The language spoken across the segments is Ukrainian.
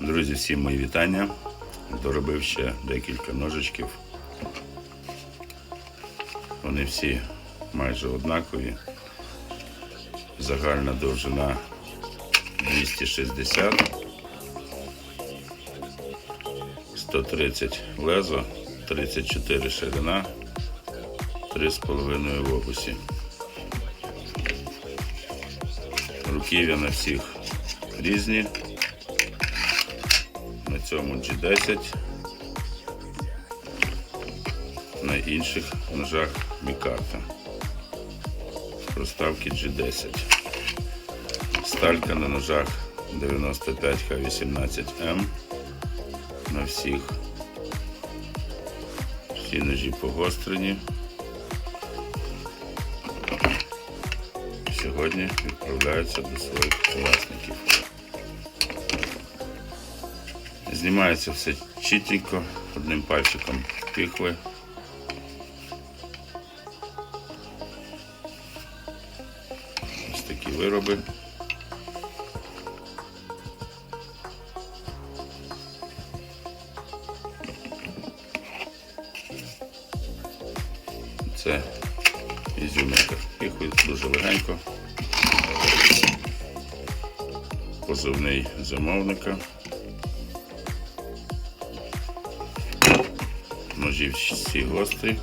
Друзі, всім мої вітання. Доробив ще декілька ножичків. Вони всі майже однакові. Загальна довжина 260, 130 лезо, 34 ширина, 3,5 в описі. Руків'я на всіх різні. Цьому G10, на інших ножах Мікарта. Проставки G10. Сталька на ножах 95Х18М. На всіх всі ножі погострені. Сьогодні відправляються до своїх власників. Знімається все чітенько, одним пальчиком піхви. Ось такі вироби. Це ізюминка. Піхви дуже легенько. Позивний замовника. Ножі всі гострі.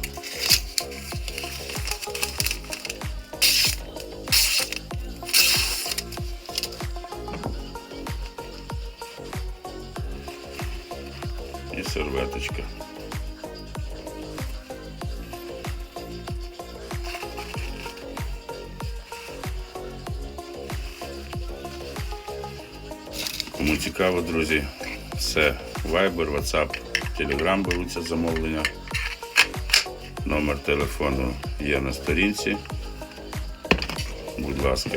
І серветочка. Кому цікаво, друзі, все Viber, WhatsApp, Telegram беруться замовлення. Номер телефону є на сторінці. Будь ласка,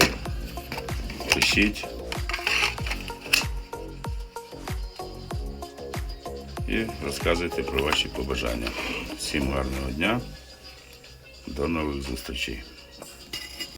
пишіть. І розказуйте про ваші побажання. Всім гарного дня. До нових зустрічей.